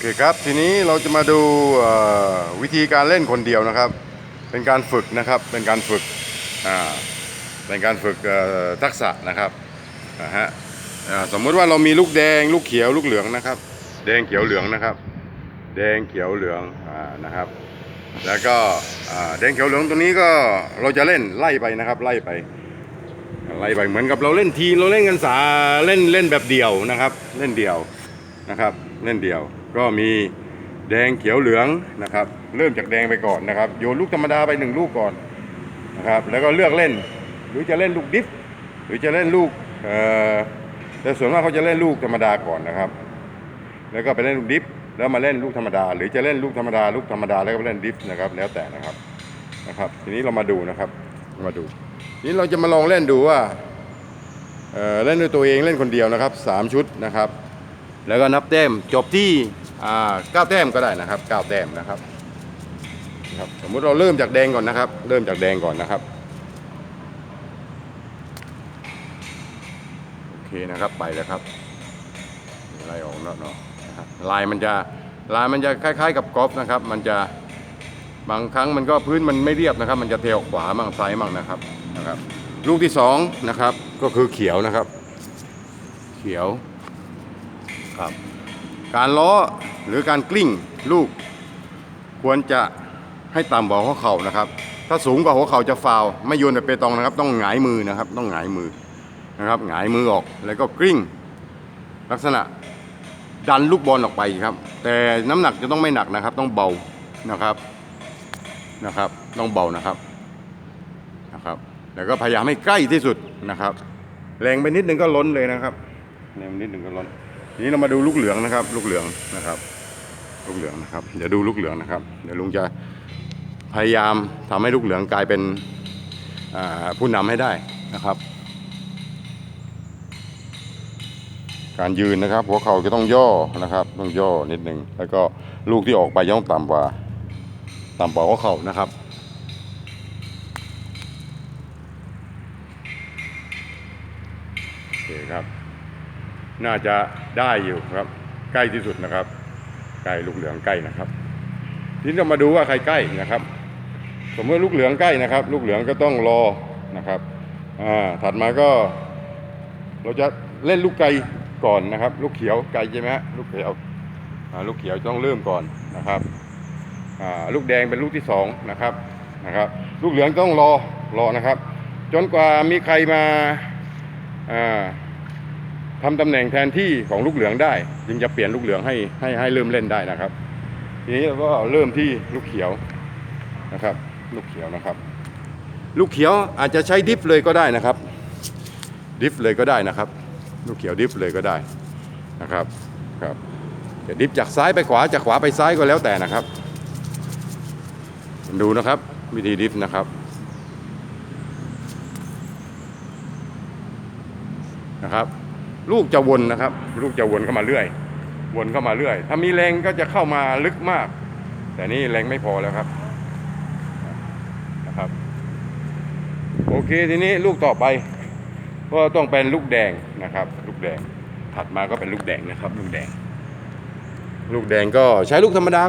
เคครับ ทีนี้เราจะมาดูวิธีการเล่นคนเดียวนะครับ เป็นการฝึกนะครับ เป็นการฝึกเป็นการฝึกทักษะนะครับนะฮะสมมติว่าเรามีลูกแดง ลูกเขียวลูกเหลืองนะครับ แดงเขียวเหลืองนะครับ แดงเขียวเหลืองอนะครับ แล้วก็แดงเขียวเหลืองตัวนี้ก็เราจะเล่นไล่ไปนะครับไล่ไปไล่ไปเหมือนกับเราเล่นทีเราเล่นกันสาเล่นเล่นแบบเดี่ยวนะครับ เล่นเดี่ยวนะครับ เล่นเดี่ยว ก็มีแดงเขียวเหลืองนะครับ เริ่มจากแดงไปก่อนนะครับโยนลูกธรรมดาไปหนึ่งลูกก่อนนะครับแล้วก็เลือกเล่น หรือจะเล่นลูกดิฟหรือจะเล่นลูกเอ่อแต่ส่วนมากเขาจะเล่นลูกธรรมดาก่อนนะครับ แล้วก็ไปเล่นลูกดิฟแล้วมาเล่นลูกธรรมดา หรือจะเล่นลูกธรรมดาลูกธรรมดาแล้วก็เล่นดิฟนะครับแล้วแต่นะครับนะครับทีนี้เรามาดูนะครับมาดูนี้เราจะมาลองเล่นดูว่าเอ่อเล่นด้วยตัวเองเล่นคนเดียวนะครับสามชุดนะครับ แล้วก็นับแต้มจบที่ อ่าเก้าแต้มก็ได้นะครับเก้าแต้มนะครับครับสมมุติเราเริ่มจากแดงก่อนนะครับ เริ่มจากแดงก่อนนะครับโอเคนะครับไปแล้วครับไล่ออกแล้วเนาะลายมันจะลายมันจะคล้าย ๆ กับกอล์ฟนะครับ มันจะบางครั้งมันก็พื้นมันไม่เรียบนะครับ มันจะเทออกขวามั่งซ้ายมั่งนะครับนะครับ ลูกที่สองนะครับก็คือเขียวนะครับ เขียวครับ การล้อ หรือการกลิ้งลูก ควรจะให้ต่ำกว่าหัวเข่านะครับ ถ้าสูงกว่าหัวเข่าจะฟาวไม่โยนแบบเปตองนะครับ ต้องหงายมือนะครับ ต้องหงายมือนะครับหงายมือออกแล้วก็กลิ้ง ลักษณะดันลูกบอลออกไปครับ แต่น้ำหนักจะต้องไม่หนักนะครับ ต้องเบานะครับนะครับ ต้องเบานะครับนะครับ แล้วก็พยายามให้ใกล้ที่สุดนะครับ แรงไปนิดนึงก็ล้นเลยนะครับแรงไปนิดนึงก็ล้น ทีนี้เรามาดูลูกเหลืองนะครับ ลูกเหลืองนะครับ ลูกเหลืองนะครับ เดี๋ยวดูลูกเหลืองนะครับ เดี๋ยวลุงจะพยายามทำให้ลูกเหลืองกลายเป็นผู้นำให้ได้นะครับ การยืนนะครับ หัวเข่าจะต้องย่อนะครับ ต้องย่อนิดนึงแล้วก็ลูกที่ออกไปจะต้องต่ำกว่าต่ำกว่าหัวเข่านะครับโอเคครับ น่าจะได้อยู่ครับ ใกล้ที่สุดนะครับใกล้ลูกเหลืองใกล้นะครับทีนี้เรามาดูว่าใครใกล้นะครับ สมมติลูกเหลืองใกล้นะครับ ลูกเหลืองก็ต้องรอนะครับอ่าถัดมาก็ เราจะเล่นลูกไก่ก่อนนะครับ ลูกเขียวไก่ใช่ไหมฮะลูกเขียวอ่าลูกเขียวต้องเริ่มก่อนนะครับอ่าลูกแดงเป็นลูกที่สองนะครับนะครับ ลูกเหลืองต้องรอรอนะครับ จนกว่ามีใครมาอ่า ทำตำแหน่งแทนที่ของลูกเหลืองได้ จึงจะเปลี่ยนลูกเหลืองให้ให้ให้เริ่มเล่นได้นะครับ ทีนี้เราก็เริ่มที่ลูกเขียวนะครับ ลูกเขียวนะครับ ลูกเขียวอาจจะใช้ดิฟเลยก็ได้นะครับ ดิฟเลยก็ได้นะครับ ลูกเขียวดิฟเลยก็ได้นะครับครับจะดิฟจากซ้ายไปขวาจากขวาไปซ้ายก็แล้วแต่นะครับ ดูนะครับวิธีดิฟนะครับนะครับ ลูกจะวนนะครับ ลูกจะวนเข้ามาเรื่อย วนเข้ามาเรื่อย ถ้ามีแรงก็จะเข้ามาลึกมาก แต่นี่แรงไม่พอแล้วครับนะครับ โอเคทีนี้ลูกต่อไป ก็ต้องเป็นลูกแดงนะครับ ลูกแดงถัดมาก็เป็นลูกแดงนะครับ ลูกแดง ลูกแดงก็ใช้ลูกธรรมดา